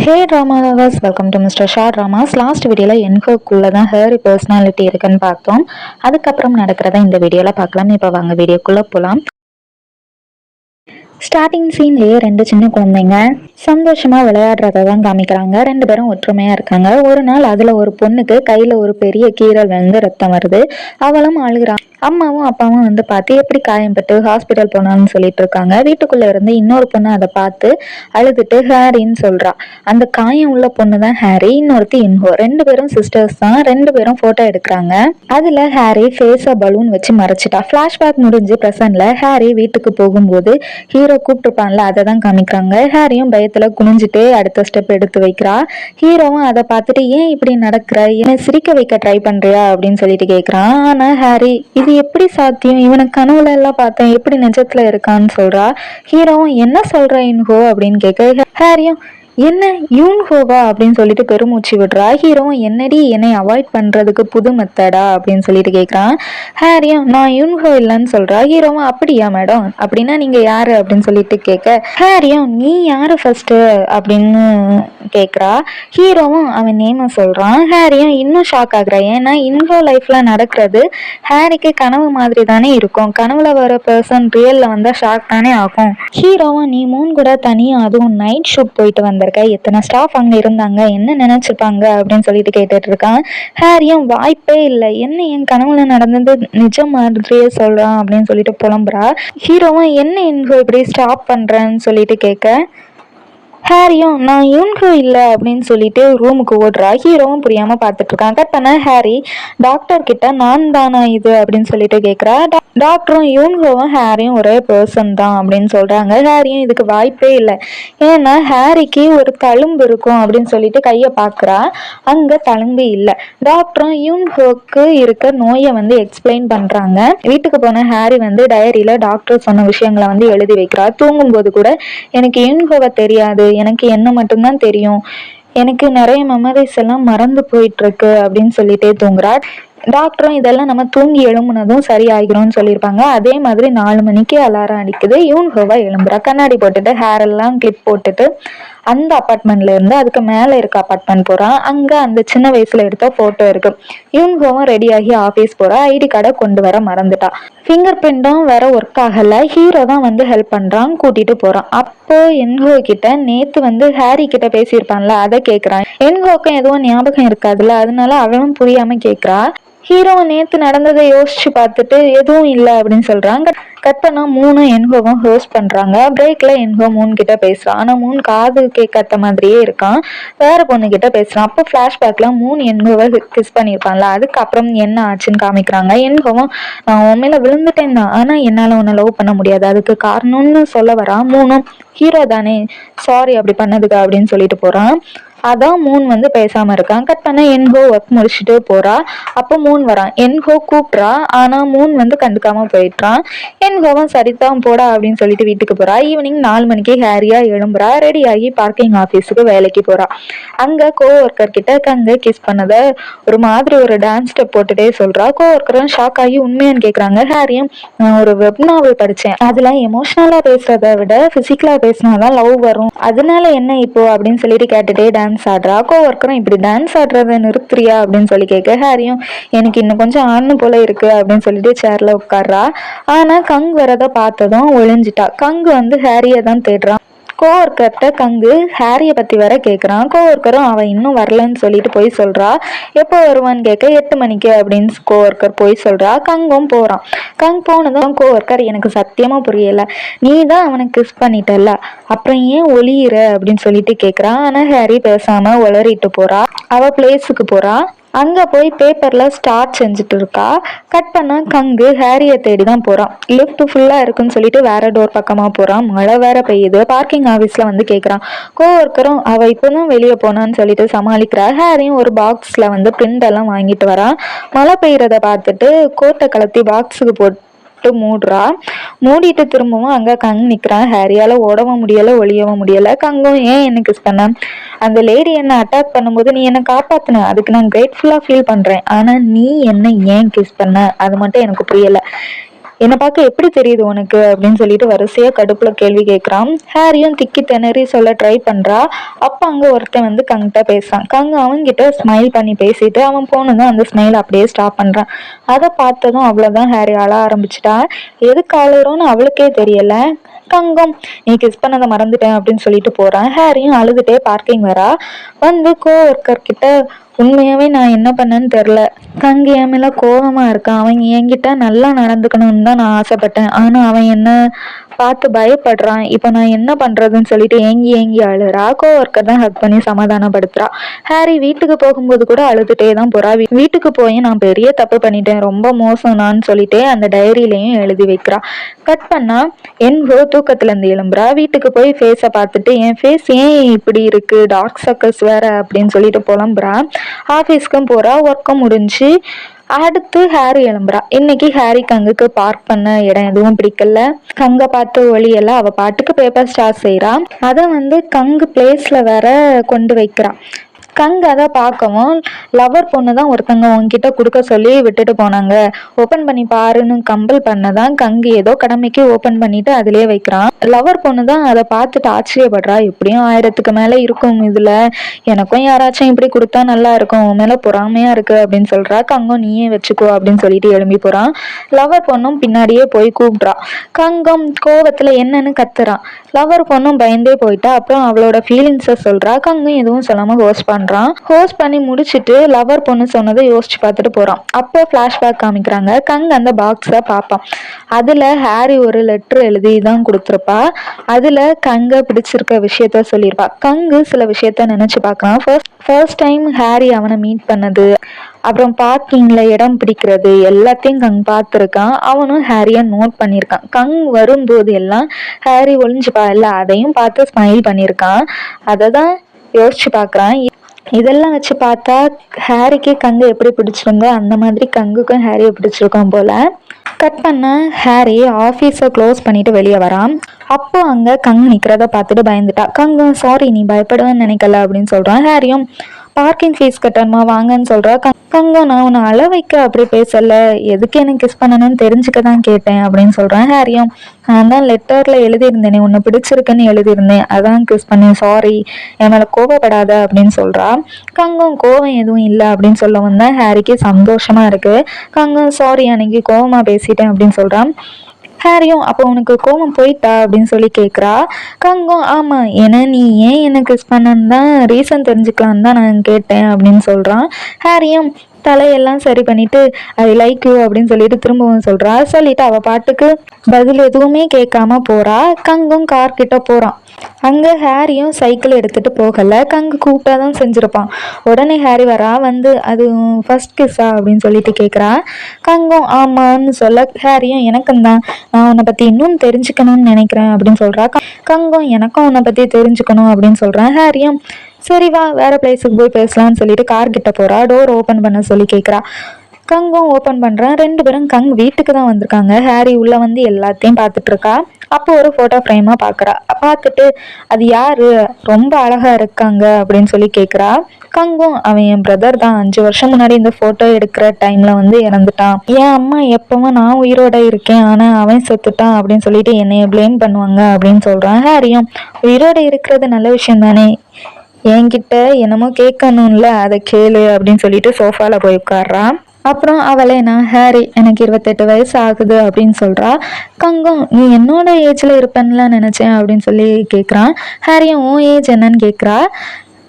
Hey drama lovers welcome to mister Shah dramas last வீடியோவில் என்கோக்குள்ளே தான் ஹேரி பர்சனாலிட்டி இருக்குன்னு பார்த்தோம். அதுக்கப்புறம் நடக்கிறத இந்த வீடியோவில் பார்க்கலாம். இப்போ வாங்க வீடியோக்குள்ளே போகலாம் ஸ்டார்டிங் சீன்லேயே ரெண்டு சின்ன குழந்தைங்க சந்தோஷமா விளையாடுறத தான் காமிக்கிறாங்க. ரெண்டு பேரும் ஒற்றுமையா இருக்காங்க. ஒரு நாள் அதுல ஒரு பொண்ணுக்கு கையில ஒரு பெரிய கீரல் வந்து ரத்தம் வருது. அவளும் அழுகிறான் அம்மாவும் அப்பாவும் வந்து பார்த்து எப்படி காயம்பட்டு ஹாஸ்பிட்டல் போனான்னு சொல்லிட்டு இருக்காங்க. வீட்டுக்குள்ள இருந்து இன்னொரு பொண்ணு அதை பார்த்து அழுதுட்டு ஹேரின்னு சொல்றா. அந்த காயம் உள்ள பொண்ணு தான் ஹேரி இன்னொருத்தி இன்ஹோ. ரெண்டு பேரும் சிஸ்டர்ஸ் தான். ரெண்டு பேரும் போட்டோ எடுக்கிறாங்க. அதுல ஹேரி ஃபேஸை பலூன் வச்சு மறைச்சிட்டா. பிளாஷ்பேக் முடிஞ்சு பிரசன்ட்ல ஹேரி வீட்டுக்கு போகும்போது ஹீரோ கூப்பிட்டுருப்பான்ல அதை தான் காமிக்கிறாங்க. ஹேரியும் பயத்துல குனிஞ்சிட்டு அடுத்த ஸ்டெப் எடுத்து வைக்கிறா. ஹீரோவும் அதை பார்த்துட்டு ஏன் இப்படி நடக்கிற? என்ன சிரிக்க வைக்க ட்ரை பண்றியா? அப்படின்னு சொல்லிட்டு கேட்குறான் ஆனா ஹேரி இது எப்படி சாத்தியம்? இவனுக்கு கனவுல எல்லாம் பார்த்தேன். எப்படி நிஜத்துல இருக்கான்னு சொல்றா. ஹீரோவும் என்ன சொல்ற இன்ஹோ? அப்படின்னு கேட்க ஹேரியும் என்ன யூன்ஹோவா அப்படின்னு சொல்லிட்டு பெருமூச்சு விடுறா. ஹீரோ என்னடி என்னை அவாய்ட் பண்றதுக்கு புது மெத்தடா அப்படின்னு சொல்லிட்டு கேட்குறான் ஹேரியும் நான் யூன்ஹோ இல்லைன்னு சொல்றா. ஹீரோவும் அப்படியா மேடம் அப்படின்னா நீங்க யாரு? அப்படின்னு சொல்லிட்டு கேட்க ஹேரியும் நீ யாரு ஃபர்ஸ்ட் அப்படின்னு கேட்குறா ஹீரோவும் அவன் நேம சொல்றான். ஹேரியும் இன்னும் ஷாக் ஆகுறா. ஏன்னா இன்ஹோ லைஃப்ல நடக்கிறது ஹேரிக்கு கனவு மாதிரி தானே இருக்கும். கனவுல வர பர்சன் ரியல்ல வந்தா ஷாக் தானே ஆகும். ஹீரோவும் நீ மூணு கூட தனியா அதுவும் நைட் ஷூட் போயிட்டு வந்த வந்திருக்க? எத்தனை ஸ்டாஃப் அங்கே இருந்தாங்க? என்ன நினச்சிருப்பாங்க அப்படின்னு சொல்லிட்டு கேட்டுட்டு இருக்கான். ஹேரியும் வாய்ப்பே இல்லை. என்ன என் கனவுல நடந்தது நிஜம் மாதிரியே சொல்கிறான் அப்படின்னு சொல்லிட்டு புலம்புறா. ஹீரோவும் என்ன இன்ஃபோ இப்படி ஸ்டாப் பண்ணுறேன்னு சொல்லிட்டு கேட்க ஹேரியும் நான் யூன்ஹோ இல்லை அப்படின்னு சொல்லிட்டு ரூமுக்கு ஓடுறா. ஹீரோவும் புரியாமல் பார்த்துட்டு இருக்கான் கட் பண்ண ஹேரி டாக்டர் கிட்ட நான் தானா இது? அப்படின்னு சொல்லிட்டு கேட்குறா டாக்டரும் யூன்ஹோவும் ஹேரியும் ஒரே பர்சன் தான் அப்படின்னு சொல்கிறாங்க ஹேரியும் இதுக்கு வாய்ப்பே இல்லை. ஏன்னா ஹேரிக்கு ஒரு தழும்பு இருக்கும் அப்படின்னு சொல்லிட்டு கையை பார்க்குறா அங்கே தழும்பு இல்லை. டாக்டரும் யூன்ஹோக்கு இருக்க நோயை வந்து எக்ஸ்பிளைன் பண்ணுறாங்க வீட்டுக்கு போன ஹேரி வந்து டைரியில் டாக்டர் சொன்ன விஷயங்களை வந்து எழுதி வைக்கிறா. தூங்கும்போது கூட எனக்கு யூன்ஹோவை தெரியாது. எனக்கு என்ன மட்டும்தான் தெரியும். எனக்கு நிறைய மெமரிஸ் எல்லாம் மறந்து போயிட்டு இருக்கு அப்படின்னு சொல்லிட்டே தூங்குறா டாக்டரும் இதெல்லாம் நம்ம தூங்கி எழும்புனதும் சரி சொல்லியிருப்பாங்க. அதே மாதிரி நாலு மணிக்கு அலாரம் அடிக்குது. யூன்ஹோவா எழும்புறா. கண்ணாடி போட்டுட்டு ஹேர் எல்லாம் கிளிப் போட்டுட்டு அந்த அப்பார்ட்மெண்ட்ல இருந்து அதுக்கு மேலே இருக்க அப்பார்ட்மெண்ட் போகிறான் அங்கே அந்த சின்ன வயசுல எடுத்த ஃபோட்டோ இருக்கு. யூனிஃபார்மும் ரெடி ஆகி ஆஃபீஸ் போகிறா ஐடி கார்டை கொண்டு வர மறந்துட்டா. ஃபிங்கர் பிரிண்டும் வேற ஒர்க் ஆகலை. ஹீரோ தான் வந்து ஹெல்ப் பண்ணுறான் கூட்டிட்டு போகிறான் அப்போ என்ஹோ கிட்ட நேத்து வந்து ஹாரி கிட்ட பேசியிருப்பான்ல அதை கேட்குறான் என்ஹோக்கும் எதுவும் ஞாபகம் இருக்காதுல்ல அதனால அவனும் புரியாம கேட்குறா ஹீரோ நேத்து நடந்ததை யோசிச்சு பார்த்துட்டு எதுவும் இல்லை அப்படின்னு சொல்றாங்க. கத்தனா மூணும் மூணு என்ஹோவும் ஹோஸ்ட் பண்றாங்க. பிரேக்ல என்ஹோ மூணு கிட்ட பேசுறான். ஆனா மூணு காது கேட்காத மாதிரியே இருக்கான். வேற பொண்ணு கிட்ட பேசுறான். அப்போ பிளாஷ்பேக்ல மூணு என்கோவை கிஸ் பண்ணியிருப்பான்ல. அதுக்கப்புறம் என்ன ஆச்சுன்னு காமிக்கிறாங்க. என்கோவும் நான் உண்மையில விழுந்துட்டேன் தான். ஆனா என்னால உன்னை லவ் பண்ண முடியாது. அதுக்கு காரணம்னு சொல்ல வரா மூணும் ஹீரோ தானே. சாரி அப்படி பண்ணதுக்கு அப்படின்னு சொல்லிட்டு போறான். அதான் மூன் வந்து பேசாம இருக்கான். கட் பண்ண என்ஹோ ஒர்க் முடிச்சுட்டு போறா. அப்போ மூன் வரான். என்ஹோ கூப்பிட்றா ஆனா மூன் வந்து கண்டுக்காம போயிட்டான் என்ஹோவும் சரிதான் போடா அப்படின்னு சொல்லிட்டு வீட்டுக்கு போறா. ஈவினிங் நாலு மணிக்கு ஹேரியா எழும்புறா. ரெடி ஆகி பார்க்கிங் ஆஃபீஸுக்கு வேலைக்கு போறா. அங்க கோ ஒர்க்கர் கிட்ட கங்க கிஸ் பண்ணத ஒரு மாதிரி ஒரு டான்ஸ் ஸ்டெப் போட்டுட்டே சொல்றா. கோ ஒர்க்கரும் ஷாக் ஆகி உண்மையான்னு கேக்குறாங்க. ஹேரியும் நான் ஒரு வெப் நாவல் படிச்சேன். அதுல எமோஷனலா பேசுறத விட பிசிக்கலா பேசினாதான் லவ் வரும். அதனால என்ன இப்போ? அப்படின்னு சொல்லிட்டு கேட்டுட்டே டான்ஸ் டான்ஸ் ஆடுறா. கோ ஒர்க்கரும் இப்படி டான்ஸ் ஆடுறத நிறுத்துறியா அப்படின்னு சொல்லி கேட்க ஹாரியும் எனக்கு இன்னும் கொஞ்சம் ஆடணும் போல இருக்கு அப்படின்னு சொல்லிட்டு சேர்ல உட்கார்றா. ஆனா கங் வரத பார்த்ததும் ஒளிஞ்சிட்டா. கங்கு வந்து ஹாரியை தான் தேடுறான் கோஒர்க்கர்கிட்ட கங்கு ஹாரியை பற்றி வர கேட்குறான் கோஒர்க்கரும் அவன் இன்னும் வரலன்னு சொல்லிட்டு போய் சொல்கிறா எப்போ வருவான்னு கேட்க எட்டு மணிக்கு அப்படின்னு கோஒர்க்கர் போய் சொல்கிறா கங்கும் போகிறான் கங் போனதும் கோஒர்க்கர் எனக்கு சத்தியமாக புரியலை. நீ தான் அவனை கிஸ் பண்ணிட்டல அப்புறம் ஏன் ஒளியிற அப்படின்னு சொல்லிட்டு கேட்குறான் ஆனால் ஹாரி பேசாமல் உளறிட்டு போகிறா அவள் பிளேஸுக்கு போகிறா அங்கே போய் பேப்பரில் ஸ்டார்ட் செஞ்சுட்டு இருக்கா கட் பண்ணால் கங்கு ஹேரியை தேடி தான் போகிறான் லிஃப்ட் ஃபுல்லாக இருக்குன்னு சொல்லிட்டு வேற டோர் பக்கமாக போகிறான் மழை வேற பெய்யுது. பார்க்கிங் ஆஃபீஸில் வந்து கேட்குறான் கோ ஒர்க்கரும் அவள் இப்போ தான் வெளியே போனான்னு சொல்லிட்டு சமாளிக்கிறா. ஹேரியும் ஒரு பாக்ஸில் வந்து பிரிண்ட் எல்லாம் வாங்கிட்டு வரான். மழை பெய்கிறத பார்த்துட்டு கோட்டை கலத்தி பாக்ஸுக்கு போட்டு போட்டு மூடுறா. மூடிட்டு திரும்பவும் அங்கே கங் நிற்கிறான் ஹேரியால் ஓடவும் முடியலை ஒளியவும் முடியலை. கங்கும் ஏன் என்ன கிஸ் பண்ண? அந்த லேடி என்னை அட்டாக் பண்ணும்போது நீ என்னை காப்பாத்தின. அதுக்கு நான் கிரேட்ஃபுல்லாக ஃபீல் பண்ணுறேன் ஆனால் நீ என்ன ஏன் கிஸ் பண்ண? அது மட்டும் எனக்கு புரியலை. என்னை பார்க்க எப்படி தெரியுது உனக்கு அப்படின்னு சொல்லிட்டு வரிசையாக கடுப்பில் கேள்வி கேட்குறான் ஹாரியும் திக்கி திணறி சொல்ல ட்ரை பண்ணுறா அப்போ அங்கே ஒருத்தன் வந்து கங்கிட்ட பேசுறான். கங் அவன்கிட்ட ஸ்மைல் பண்ணி பேசிட்டு அவன் போனதும் அந்த ஸ்மைல் அப்படியே ஸ்டாப் பண்ணுறான் அதை பார்த்ததும் அவ்வளோதான் ஹாரி அழ ஆரம்பிச்சிட்டா. எதுக்கு அழுறோன்னு அவளுக்கே தெரியல. கங்கம் நீ கிஸ் பண்ணதை மறந்துட்டேன் அப்படின்னு சொல்லிட்டு போறான். ஹாரியும் அழுதுட்டே பார்க்கிங் வரா வந்து கோ ஒர்க்கர் கிட்ட உண்மையாவே நான் என்ன பண்ணேன்னு தெரில கங்கு என் மேல கோவமா இருக்கான். அவன் என்கிட்ட நல்லா நடந்துக்கணும்னு தான் நான் ஆசைப்பட்டேன். ஆனா அவன் என்ன பார்த்து பயப்படுறான். இப்போ நான் என்ன பண்ணுறதுன்னு சொல்லிட்டு ஏங்கி ஏங்கி அழுறா. கோ ஒர்க்கர் தான் ஹக் பண்ணி சமாதானப்படுத்துறா. ஹாரி வீட்டுக்கு போகும்போது கூட அழுதுட்டே தான் போறா. வீ- வீட்டுக்கு போய் நான் பெரிய தப்பு பண்ணிட்டேன். ரொம்ப மோசம் நான் சொல்லிட்டே அந்த டைரியிலையும் எழுதி வைக்கிறா. கட் பண்ணா என்கோ தூக்கத்துல இருந்து எழும்புறா. வீட்டுக்கு போய் ஃபேஸை பார்த்துட்டு என் ஃபேஸ் ஏன் இப்படி இருக்கு? டார்க் சர்க்கிள்ஸ் வேற அப்படின்னு சொல்லிட்டு புலம்புறா. ஆஃபீஸ்க்கும் போறா. ஒர்க்கும் முடிஞ்சு அடுத்து ஹாரி எழும்புறா. இன்னைக்கு ஹாரி கங்குக்கு பார்க் பண்ண இடம் எதுவும் பிடிக்கல. கங்கை பார்த்து ஒளியெல்லாம் அவ பாட்டுக்கு பேப்பர் ஸ்டார் செய்றா. அதை வந்து கங்கு பிளேஸ்ல வேற கொண்டு வைக்கிறான் கங்கு அதை பார்க்கவும் லவர் பொண்ணு தான் ஒருத்தங்க உங்ககிட்ட கொடுக்க சொல்லி விட்டுட்டு போனாங்க. ஓப்பன் பண்ணி பாருன்னு கம்பல் பண்ணதான் கங்கு ஏதோ கடமைக்கு ஓப்பன் பண்ணிட்டு அதிலே வைக்கிறான். லவர் பொண்ணு தான் அதை பார்த்துட்டு ஆச்சரியப்படுறா. எப்படியும் ஆயிரத்துக்கு மேலே இருக்கும் இதுல. எனக்கும் யாராச்சும் இப்படி கொடுத்தா நல்லா இருக்கும். உன் மேல பொறாமையா இருக்கு அப்படின்னு சொல்றா. கங்கம் நீயே வச்சுக்கோ அப்படின்னு சொல்லிட்டு எழும்பி போறான். லவர் பொண்ணும் பின்னாடியே போய் கூப்பிடுறா. கங்கம் கோவத்துல என்னன்னு கத்துறான். லவர் பொண்ணும் பயந்தே போயிட்டா. அப்புறம் அவளோட ஃபீலிங்ஸை சொல்றா. கங்கம் எதுவும் சொல்லாம ஹோஸ்ட் பண்றான். ஹோஸ்ட் பண்ணி முடிச்சுட்டு லவர் பொண்ணு சொன்னதை யோசிச்சு பார்த்துட்டு போறான். அப்போ ஃபிளாஷ்பேக் காமிக்கிறாங்க. கங் அந்த பாக்ஸை பார்ப்பான். அதுல ஹாரி ஒரு லெட்டர் எழுதி தான் கொடுத்துருப்பா. அதுல கங்க பிடிச்சிருக்க விஷயத்த சொல்லியிருப்பா. கங்கு சில விஷயத்த நினைச்சு பார்க்கறான். ஃபர்ஸ்ட் ஃபர்ஸ்ட் டைம் ஹாரி அவனை மீட் பண்ணது அப்புறம் பார்க்கிங்ல இடம் பிடிக்கிறது எல்லாத்தையும் கங் பார்த்துருக்கான். அவனும் ஹேரியை நோட் பண்ணியிருக்கான். கங் வரும்போது எல்லாம் ஹாரி ஒளிஞ்சுப்பா இல்லை அதையும் பார்த்து ஸ்மைல் பண்ணியிருக்கான். அதை தான் யோசிச்சு பார்க்குறான். இதெல்லாம் வச்சு பார்த்தா ஹாரிக்கு கங்கு எப்படி பிடிச்சிருந்தோ அந்த மாதிரி கங்குக்கும் ஹேரியை பிடிச்சிருக்கோம் போல. கட் பண்ண ஹேரி ஆஃபீஸை க்ளோஸ் பண்ணிட்டு வெளியே வரான். அப்போ அங்கே கங் நிற்கிறத பார்த்துட்டு பயந்துட்டா. கங்கும் சாரி நீ பயப்படுவேன்னு நினைக்கல அப்படின்னு சொல்கிறான் ஹேரியும். பார்க்கிங் ஃபீஸ் கட்டணுமா? வாங்கன்னு சொல்கிறா கங் கங்கம் நான் உன்னை அள வைக்க அப்படி பேசலை. எதுக்கு எனக்கு கிஸ் பண்ணணும்னு தெரிஞ்சுக்க தான் கேட்டேன் அப்படின்னு சொல்கிறேன் ஹாரியும். நான் தான் லெட்டரில் எழுதியிருந்தேனே உன்னை பிடிச்சிருக்குன்னு எழுதியிருந்தேன். அதான் கிஸ் பண்ணேன். சாரி என் மேலே கோவப்படாத அப்படின்னு சொல்கிறா கங்கம் கோவம் எதுவும் இல்லை அப்படின்னு சொல்ல வந்தேன் ஹாரிக்கு சந்தோஷமாக இருக்குது கங்கம் சாரி அன்னைக்கு கோவமாக பேசிட்டேன் அப்படின்னு சொல்கிறான் ஹாரியும் அப்போ உனக்கு கோபம் போயிட்டா அப்படின்னு சொல்லி கேட்குறா கங்கம் ஆமாம் ஏன்னா நீ ஏன் எனக்கு கிஸ் பண்ணன்னு தான் ரீசன் தெரிஞ்சுக்கலான்னு தான் நான் கேட்டேன் அப்படின்னு சொல்கிறான் ஹாரியும் தலையெல்லாம் சரி பண்ணிட்டு ஐ லைக் யூ அப்படின்னு சொல்லிட்டு திரும்பவும் சொல்றா. சொல்லிட்டு அவ பாட்டுக்கு பதில் எதுவுமே கேட்காம போறா. கங்கும் கார் கிட்ட போறான். அங்க ஹாரியும் சைக்கிள் எடுத்துட்டு போகல. கங்கு கூப்பிட்டா தான் செஞ்சிருப்பான். உடனே ஹாரி வரா வந்து அது ஃபர்ஸ்ட் கிஸ்ஸா அப்படின்னு சொல்லிட்டு கேட்குறா கங்கும் ஆமான்னு சொல்ல ஹாரியும் எனக்கும் தான். நான் உன்னை பத்தி இன்னும் தெரிஞ்சுக்கணும்னு நினைக்கிறேன் அப்படின்னு சொல்றா. க- கங்கும் எனக்கும் உன்னை பத்தி தெரிஞ்சுக்கணும் அப்படின்னு சொல்றேன் ஹாரியும் சரி வா வேற பிளேஸுக்கு போய் பேசலாம்னு சொல்லிட்டு கார் கிட்ட போறா. டோர் ஓபன் பண்ண சொல்லி கேட்குறா கங்கும் ஓபன் பண்றான். ரெண்டு பேரும் கங் வீட்டுக்கு தான் வந்திருக்காங்க. ஹாரி உள்ள வந்து எல்லாத்தையும் பார்த்துட்டு இருக்கா அப்போ ஒரு போட்டோ ஃப்ரேமா பார்க்குறா பார்த்துட்டு அது யாரு? ரொம்ப அழகா இருக்காங்க. அப்படின்னு சொல்லி கேட்குறா கங்கும் அவன் என் பிரதர் தான். அஞ்சு வருஷம் முன்னாடி இந்த போட்டோ எடுக்கிற டைம்ல வந்து இறந்துட்டான். என் அம்மா எப்பவும் நான் உயிரோட இருக்கேன். ஆனா அவன் செத்துட்டான். அப்படின்னு சொல்லிட்டு என்னைய ப்ளேம் பண்ணுவாங்க அப்படின்னு சொல்றான் ஹாரியும். உயிரோட இருக்கிறது நல்ல விஷயம் தானே என்கிட்ட என்னமோ கேட்கணும்ல அதை கேளு அப்படின்னு சொல்லிட்டு சோஃபால போய் உட்கார்றான். அப்புறம் அவளை நான் ஹாரி எனக்கு இருபத்தெட்டு வயசு ஆகுது அப்படின்னு சொல்றா. கங்கம் நீ என்னோட ஏஜ்ல இருப்பேன்லாம் நினைச்சேன் அப்படின்னு சொல்லி கேட்குறான் ஹாரியும் உன் ஏஜ் என்னன்னு கேட்குறா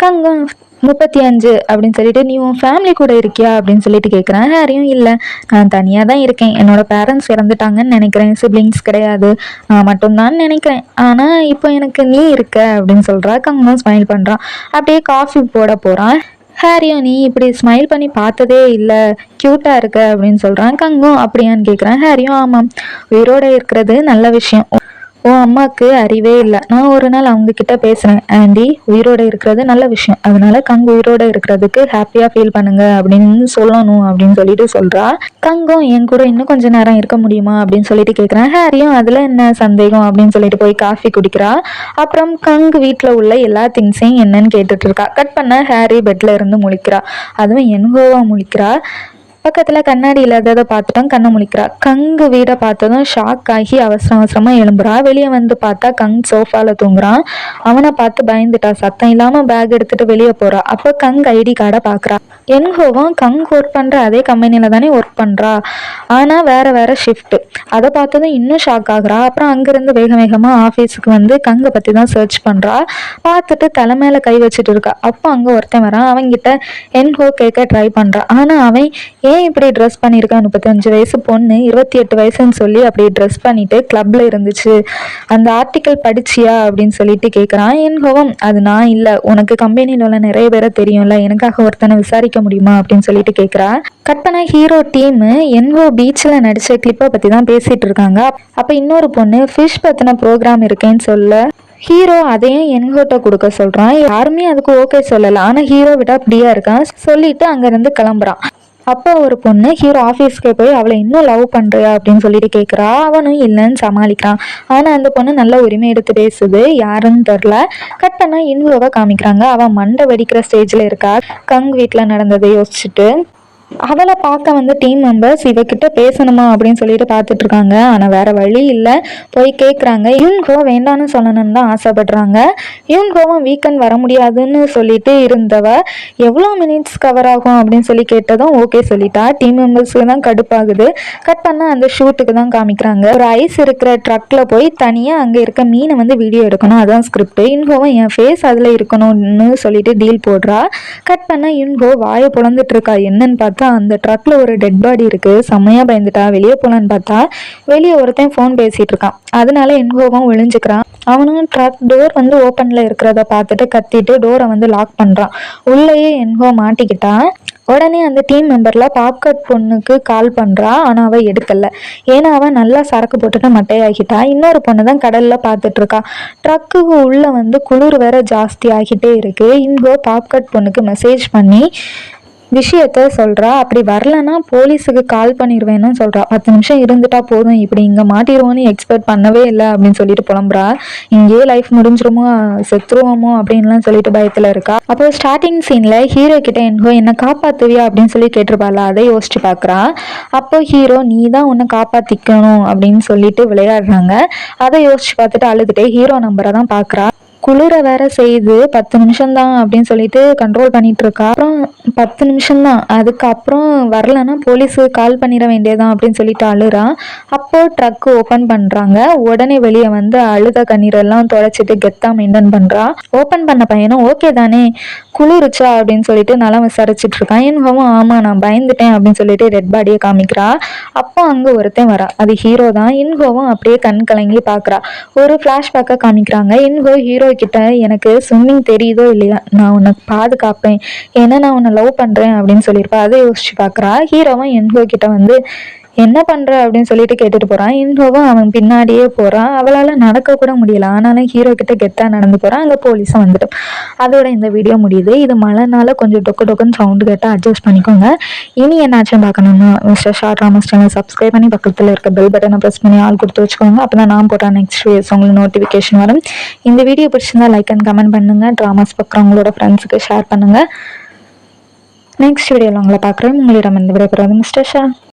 கங்கம் முப்பத்தி அஞ்சு அப்படின்னு சொல்லிட்டு நீ உன் ஃபேமிலி கூட இருக்கியா? அப்படின்னு சொல்லிட்டு கேட்குறேன் யாரையும் இல்லை. நான் தனியாக தான் இருக்கேன். என்னோட பேரண்ட்ஸ் இறந்துட்டாங்கன்னு நினைக்கிறேன். சிப்ளிங்ஸ் கிடையாது. நான் மட்டும்தான் நினைக்கிறேன். ஆனால் இப்போ எனக்கு நீ இருக்க அப்படின்னு சொல்கிறா கங்கம் ஸ்மைல் பண்ணுறான் அப்படியே காஃபி போட போகிறான் ஹாரியும் நீ இப்படி ஸ்மைல் பண்ணி பார்த்ததே இல்லை. க்யூட்டாக இருக்க அப்படின்னு சொல்கிறான் கங்கும் அப்படியான்னு கேட்குறேன் ஹாரியும் ஆமாம். உயிரோட இருக்கிறது நல்ல விஷயம். உன் அம்மாவுக்கு அறிவே இல்லை. நான் ஒரு நாள் அவங்க கிட்ட பேசுனேன் ஆண்டி உயிரோட இருக்கிறது நல்ல விஷயம். அதனால கங்கு உயிரோட இருக்கிறதுக்கு ஹாப்பியா ஃபீல் பண்ணுங்க அப்படின்னு சொல்லணும் அப்படின்னு சொல்லிட்டு சொல்றா. கங்கும் என் கூட இன்னும் கொஞ்ச நேரம் இருக்க முடியுமா அப்படின்னு சொல்லிட்டு கேட்குறேன் ஹாரியும் அதுல என்ன சந்தேகம்? அப்படின்னு சொல்லிட்டு போய் காஃபி குடிக்கிறா. அப்புறம் கங்கு வீட்டில் உள்ள எல்லா திங்ஸையும் என்னன்னு கேட்டுட்டு இருக்கா. கட் பண்ண ஹாரி பெட்ல இருந்து முழிக்கிறா. அதுவும் என்கோவா முழிக்கிறா. பக்கத்துல கண்ணாடி இல்லாததை பார்த்துட்டோம் கண்ணை முழிக்கிறா. கங்கு வீடை பார்த்ததும் ஷாக் ஆகி அவசர அவசரமா எழும்புறா. வெளியே வந்து பார்த்தா கங் சோஃபால தூங்குறான் அவனை பார்த்து பயந்துட்டா. சத்தம் இல்லாம பேக் எடுத்துட்டு வெளியே போறா. அப்போ கங் ஐடி கார்டை பாக்குறா என்ஹோவும் கங் ஒர்க் பண்ற அதே கம்பெனில தானே ஒர்க் பண்றா. ஆனா வேற வேற ஷிஃப்ட் அதை பார்த்ததும் இன்னும் ஷாக் ஆகுறா. அப்புறம் அங்கிருந்து வேக வேகமா ஆஃபீஸுக்கு வந்து கங்கை பத்தி தான் சர்ச் பண்றா. பார்த்துட்டு தலை மேல கை வச்சுட்டு இருக்கா. அப்போ அங்க ஒருத்தன் வரான். அவங்கிட்ட என்ஹோ கேட்க ட்ரை பண்றான் ஆனா அவன் ஏன் இப்படி ட்ரெஸ் பண்ணியிருக்கான் முப்பத்தஞ்சு வயசு பொண்ணு இருபத்தி எட்டு வயசுன்னு சொல்லி அப்படி ட்ரெஸ் பண்ணிட்டு கிளப்ல இருந்துச்சு. அந்த ஆர்டிக்கல் படிச்சியா? அப்படின்னு சொல்லிட்டு கேட்குறான் என் என்ஹோவும் அது நான் இல்லை. உனக்கு கம்பெனியில் உள்ள நிறைய பேரை தெரியும்ல. எனக்காக ஒருத்தனை விசாரிக்க முடியுமா? அப்படின்னு சொல்லிட்டு கேட்குறா கட் பண்ண ஹீரோ டீம் என்ஹோ பீச்சில் நடித்த கிளிப்பை பற்றி தான் பேசிகிட்டு இருக்காங்க. அப்போ இன்னொரு பொண்ணு ஃபிஷ் பற்றின ப்ரோக்ராம் இருக்கேன்னு சொல்ல ஹீரோ அதையும் என்கிட்ட கொடுக்க சொல்கிறான் யாருமே அதுக்கு ஓகே சொல்லலை. ஆனால் ஹீரோ விட அப்படியா இருக்கான்? சொல்லிட்டு அங்கேருந்து கிளம்புறான். அப்போ ஒரு பொண்ணு ஹீரோ ஆஃபீஸ்க்கு போய் அவளை இன்னும் லவ் பண்ணுறியா அப்படின்னு சொல்லிட்டு கேட்குறா அவனும் இல்லைன்னு சமாளிக்கிறான். ஆனால் அந்த பொண்ணு நல்ல உரிமை எடுத்து பேசுது. யாருன்னு தெரில கட் பண்ணா இன்ஹோவை காமிக்கிறாங்க. அவன் மண்டை வெடிக்கிற ஸ்டேஜில் இருக்கா. கங் வீட்டில் நடந்ததை யோசிச்சுட்டு அவளை பார்க்க வந்து டீம் மெம்பர்ஸ் இவகிட்ட பேசணுமா அப்படின்னு சொல்லிட்டு பார்த்துட்டு இருக்காங்க ஆனால் வேற வழி இல்லை. போய் கேட்குறாங்க யூன்கோ வேண்டான்னு சொல்லணும்னு தான் ஆசைப்படுறாங்க. யூன்கோவும் வீக்கெண்ட் வர முடியாதுன்னு சொல்லிட்டு இருந்தவ எவ்வளோ மினிட்ஸ் கவர் ஆகும் அப்படின்னு சொல்லி கேட்டதும் ஓகே சொல்லிட்டா. டீம் மெம்பர்ஸ்க்கு தான் கடுப்பாகுது. கட் பண்ண அந்த ஷூட்டுக்கு தான் காமிக்கிறாங்க. ஒரு ஐஸ் இருக்கிற ட்ரக்ல போய் தனியாக அங்கே இருக்க மீனை வந்து வீடியோ எடுக்கணும். அதான் ஸ்கிரிப்ட் யூன்கோவும் என் ஃபேஸ் அதில் இருக்கணும்னு சொல்லிட்டு டீல் போடுறா. கட் பண்ண யூன்கோ வாயை புலந்துட்டு இருக்கா என்னன்னு பார்த்தா அந்த ட்ரக்கில் ஒரு டெட் பாடி இருக்குது செம்மையாக பயந்துட்டா. வெளியே போகலான்னு பார்த்தா வெளியே ஒருத்தன் ஃபோன் பேசிகிட்டு இருக்கான் அதனால என்கோவும் விழிஞ்சுக்கிறான். அவனும் ட்ரக் டோர் வந்து ஓப்பனில் இருக்கிறத பார்த்துட்டு கத்திட்டு டோரை வந்து லாக் பண்ணுறான் உள்ளேயே என்கோ மாட்டிக்கிட்டான். உடனே அந்த டீம் மெம்பரில் பாப்கட் பொண்ணுக்கு கால் பண்ணுறா ஆனால் அவள் எடுக்கலை. ஏன்னா அவள் நல்லா சரக்கு போட்டுட்டு மட்டையாகிட்டா இன்னொரு பொண்ணு தான் கடலில் பார்த்துட்ருக்கா ட்ரக்குக்கு உள்ளே வந்து குளிர் வேற ஜாஸ்தி ஆகிட்டே இருக்குது இங்கோ பாப்கட் பொண்ணுக்கு மெசேஜ் பண்ணி விஷயத்த சொல்றா. அப்படி வரலன்னா போலீஸுக்கு கால் பண்ணிடுவேன்னு சொல்றா. பத்து நிமிஷம் இருந்துட்டா போதும். இப்படி இங்க மாட்டிடுவோன்னு எக்ஸ்பெக்ட் பண்ணவே இல்லை அப்படின்னு சொல்லிட்டு புலம்புறா. இங்கேயே லைஃப் முடிஞ்சிருமோ செத்துருவோமோ அப்படின்லாம் சொல்லிட்டு பயத்துல இருக்கா. அப்போ ஸ்டார்டிங் சீன்ல ஹீரோ கிட்ட என்கோ என்ன காப்பாத்துவியா? அப்படின்னு சொல்லி கேட்டிருப்பாள் அதை யோசிச்சு பாக்குறா அப்போ ஹீரோ நீ தான் உன்னை காப்பாத்திக்கணும் அப்படின்னு சொல்லிட்டு விளையாடுறாங்க. அதை யோசிச்சு பார்த்துட்டு அழுதுட்டே ஹீரோ நம்பரை தான் பாக்குறா குளிர வேற செய்யுது பத்து நிமிஷம் தான் அப்படின்னு சொல்லிட்டு கண்ட்ரோல் பண்ணிட்டு இருக்கா அப்புறம் பத்து நிமிஷம் தான் அதுக்கப்புறம் வரலன்னா போலீஸுக்கு கால் பண்ணிட வேண்டியதான் அப்படின்னு சொல்லிட்டு அழுறா. அப்போ ட்ரக் ஓப்பன் பண்றாங்க. உடனே வெளியே வந்து அழுத கண்ணீரெல்லாம் தொலைச்சிட்டு கெத்தா மெயின்டைன் பண்றா. ஓப்பன் பண்ண பையனும் ஓகே தானே. குளிருச்சா அப்படின்னு சொல்லிட்டு நலம் விசாரிச்சுட்டு இருக்கான். இன்கவும் ஆமாம் நான் பயந்துட்டேன் அப்படின்னு சொல்லிட்டு டெட் பாடியை காமிக்கிறா. அப்போ அங்கே ஒருத்தன் வரா. அது ஹீரோ தான். இன்கோவும் அப்படியே கண் கலங்கி பார்க்குறா ஒரு ஃப்ளாஷ்பேக்கை காமிக்கிறாங்க. இன்கோ ஹீரோ கிட்ட எனக்கு ஸ்விம்மிங் தெரியுதோ இல்லையா? நான் உன்னை பாதுகாப்பேன். ஏன்னா நான் உன்னை லவ் பண்ணுறேன் அப்படின்னு சொல்லியிருப்பா. அதை யோசிச்சு பார்க்குறா ஹீரோவும் இன்கோ கிட்ட வந்து என்ன பண்ற? அப்படின்னு சொல்லிட்டு கேட்டுட்டு போறான். இன்கோவும் அவன் பின்னாடியே போறான். அவளால நடக்க கூட முடியல. ஆனாலும் ஹீரோ கிட்ட கெத்தா நடந்து போறான். அங்க போலீஸும் வந்துட்டோம் அதோட இந்த வீடியோ முடியுது. இது மழைனால கொஞ்சம் டொக்கு டொக்குன்னு சவுண்டு கேட்டா அட்ஜஸ்ட் பண்ணிக்கோங்க. இனி என்னாச்சும் பார்க்கணும்னா mister short dramas channel subscribe பண்ணி பக்கத்தில் இருக்க பெல் பட்டனை ப்ரெஸ் பண்ணி ஆள் கொடுத்து வச்சுக்கோங்க. அப்போ தான் நான் போட்டா நெக்ஸ்ட் வீடியோஸ் உங்களுக்கு நோட்டிஃபிகேஷன் வரும். இந்த வீடியோ பிடிச்சிருந்தா லைக் அண்ட் கமெண்ட் பண்ணுங்க. ட்ராமாஸ் பார்க்குறவங்களோட உங்களோட ஃப்ரெண்ட்ஸுக்கு ஷேர் பண்ணுங்க. நெக்ஸ்ட் வீடியோவில் உங்களை பார்க்குறேன். உங்களிடம் இந்த விடைபெறுவது மிஸ்டர் ஷா